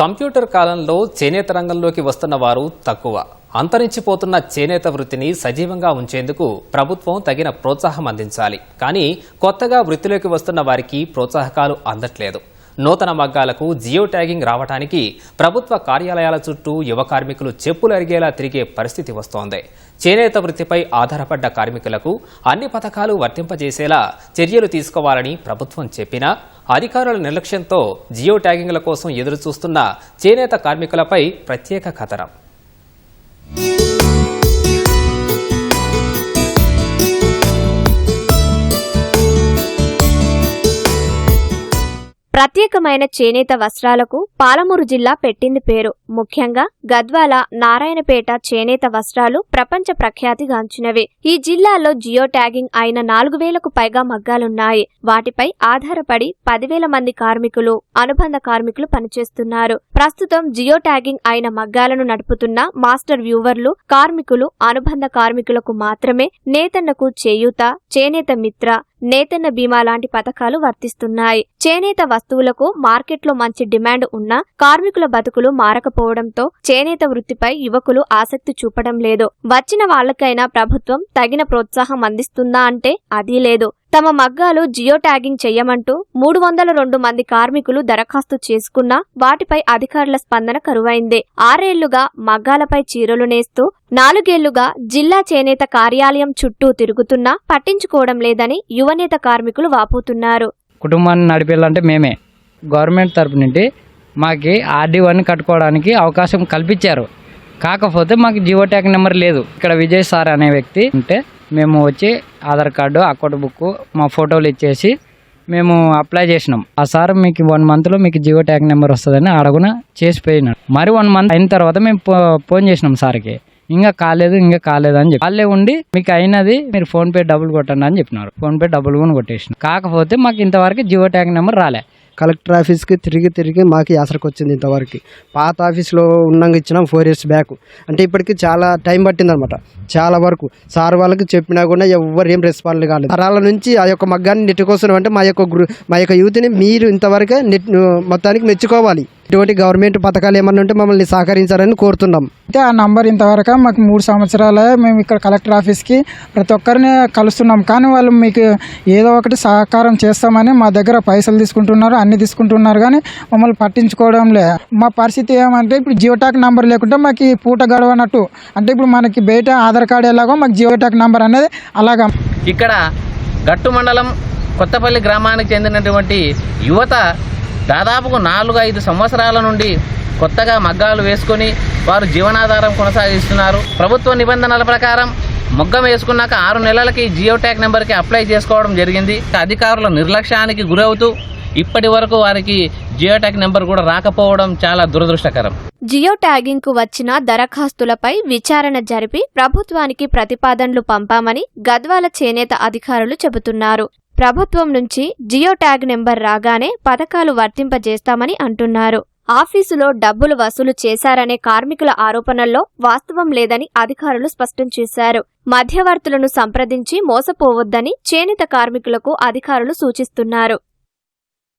Computer కాలంలో చేనేత రంగంలోకి వస్తున్న వారు తక్కువ. అంతరించిపోతున్న చేనేత వృత్తిని సజీవంగా ఉంచేందుకు ప్రభుత్వం తగిన ప్రోత్సాహం అందించాలి. కానీ కొత్తగా వృత్తిలోకి వస్తున్న వారికి ప్రోత్సాహకాలు అందట్లేదు. నూతన మగ్గాలకు జియో ట్యాగింగ్ రావడానికి ప్రభుత్వ కార్యాలయాల చుట్టూ యువ కార్మికులు చెప్పులు అరిగేలా తిరిగే పరిస్థితి వస్తోంది. చేనేత వృత్తిపై ఆధారపడ్డ కార్మికులకు అన్ని పథకాలు వర్తింపజేసేలా చర్యలు తీసుకోవాలని ప్రభుత్వం చెప్పినా అధికారుల నిర్లక్ష్యంతో జియో ట్యాగింగ్ల కోసం ఎదురుచూస్తున్న చేనేత కార్మికులపై ప్రత్యేక కథనం. ప్రత్యేకమైన చేనేత వస్త్రాలకు పాలమూరు జిల్లా పెట్టింది పేరు. ముఖ్యంగా గద్వాల నారాయణపేట చేనేత వస్త్రాలు ప్రపంచ ప్రఖ్యాతిగాంచినవి ఈ జిల్లాలో జియో ట్యాగింగ్ అయిన నాలుగు వేలకు పైగా మగ్గాలున్నాయి. వాటిపై ఆధారపడి పదివేల మంది కార్మికులు అనుబంధ కార్మికులు పనిచేస్తున్నారు. ప్రస్తుతం జియో ట్యాగింగ్ అయిన మగ్గాలను నడుపుతున్న మాస్టర్ వ్యూవర్లు కార్మికులు అనుబంధ కార్మికులకు మాత్రమే నేతన్నకు చేయూత చేనేత మిత్ర నేతన్న బీమా లాంటి పథకాలు వర్తిస్తున్నాయి. చేనేత వస్తువులకు మార్కెట్లో మంచి డిమాండ్ ఉన్నా కార్మికుల బతుకులు మారకపోవడంతో చేనేత వృత్తిపై యువకులు ఆసక్తి చూపడం లేదు. వచ్చిన వాళ్ళకైనా ప్రభుత్వం తగిన ప్రోత్సాహం అందిస్తుందా అంటే అదీ లేదు. తమ మగ్గాలు జియో ట్యాగింగ్ చేయమంటూ మూడు వందల రెండు మంది కార్మికులు దరఖాస్తు చేసుకున్నా వాటిపై అధికారుల స్పందన కరువైందే. ఆరేళ్ళుగా మగ్గాలపై చీరలు నేస్తూ నాలుగేళ్ళుగా జిల్లా చేనేత కార్యాలయం చుట్టూ తిరుగుతున్నా పట్టించుకోవడం లేదని యువనేత కార్మికులు వాపోతున్నారు. కుటుంబాన్ని నడిపేయాలంటే మేమే. గవర్నమెంట్ తరపు నుండి మాకి ఆర్డీ వన్ కట్టుకోవడానికి అవకాశం కల్పించారు. కాకపోతే మాకు జియో ట్యాక్ నెంబర్ లేదు. ఇక్కడ విజయ్ సార్ అనే వ్యక్తి ఉంటే మేము వచ్చి ఆధార్ కార్డు అకౌంట్ బుక్ మా ఫోటోలు ఇచ్చేసి మేము అప్లై చేసినాం. ఆ సార్ మీకు వన్ మంత్లో మీకు జియో ట్యాగ్ నెంబర్ వస్తుందని అడుగున చేసిపోయినాడు మరి వన్ మంత్ అయిన తర్వాత మేము ఫోన్ చేసినాం సార్కి. ఇంకా కాలేదు ఇంకా కాలేదు అని చెప్పి. వాళ్ళే ఉండి మీకు అయినది మీరు ఫోన్పే డబ్బులు కొట్టండి అని చెప్పినారు. ఫోన్పే డబ్బులు కూడా కొట్టేసిన. కాకపోతే మాకు ఇంతవరకు జియో ట్యాగ్ నెంబర్ రాలే. కలెక్టర్ ఆఫీస్కి తిరిగి తిరిగి మాకు యాసరకు వచ్చింది ఇంతవరకు. పాత ఆఫీస్లో ఉన్నాక ఇచ్చినాం ఫోర్ ఇయర్స్ బ్యాక్. అంటే ఇప్పటికి చాలా టైం పట్టిందనమాట. చాలా వరకు. సార్ వాళ్ళకి చెప్పినా కూడా ఎవ్వరు ఏం రెస్పాండ్ కాలేదు. తరాల నుంచి ఆ యొక్క మగ్గాన్ని నెట్టుకోసం అంటే మా యొక్క మా యొక్క యూత్ని మీరు ఇంతవరకే నెట్ మొత్తానికి మెచ్చుకోవాలి. ఇటువంటి గవర్నమెంట్ పథకాలు ఏమన్నా ఉంటే మమ్మల్ని సహకరించాలని కోరుతున్నాం. అయితే ఆ నంబర్ ఇంతవరకు మాకు మూడు సంవత్సరాలే మేము ఇక్కడ కలెక్టర్ ఆఫీస్కి ప్రతి ఒక్కరిని కలుస్తున్నాం. కానీ వాళ్ళు మీకు ఏదో ఒకటి సహకారం చేస్తామని మా దగ్గర పైసలు తీసుకుంటున్నారు అన్ని తీసుకుంటున్నారు కానీ మమ్మల్ని పట్టించుకోవడం లే మా పరిస్థితి ఏమంటే ఇప్పుడు జియోటాక్ నంబర్ లేకుంటే మాకు ఈ పూట గడవనట్టు. అంటే ఇప్పుడు మనకి బయట ఆధార్ కార్డు ఎలాగో మాకు జియోటాక్ నంబర్ అనేది అలాగా. ఇక్కడ గట్టు మండలం కొత్తపల్లి గ్రామానికి చెందినటువంటి యువత దాదాపుకు నాలుగు ఐదు సంవత్సరాల నుండి కొత్తగా మగ్గాలు వేసుకొని వారు జీవనాధారం కొనసాగిస్తున్నారు. ప్రభుత్వ నిబంధనల ప్రకారం మొగ్గం వేసుకున్నాక ఆరు నెలలకి జియో ట్యాగ్ నెంబర్కి అప్లై చేసుకోవడం జరిగింది. అధికారుల నిర్లక్ష్యానికి గురవుతూ ఇప్పటి వరకు వారికి జియో ట్యాగ్ నెంబర్ కూడా రాకపోవడం చాలా దురదృష్టకరం. జియో ట్యాగింగ్కు వచ్చిన దరఖాస్తులపై విచారణ జరిపి ప్రభుత్వానికి ప్రతిపాదనలు పంపామని గద్వాల చేనేత అధికారులు చెబుతున్నారు. ప్రభుత్వం నుంచి జియో ట్యాగ్ నెంబర్ రాగానే పథకాలు వర్తింపజేస్తామని అంటున్నారు. ఆఫీసులో డబ్బులు వసూలు చేశారనే కార్మికుల ఆరోపణల్లో వాస్తవం లేదని అధికారులు స్పష్టం చేశారు. మధ్యవర్తులను సంప్రదించి మోసపోవద్దని చేనేత కార్మికులకు అధికారులు సూచిస్తున్నారు.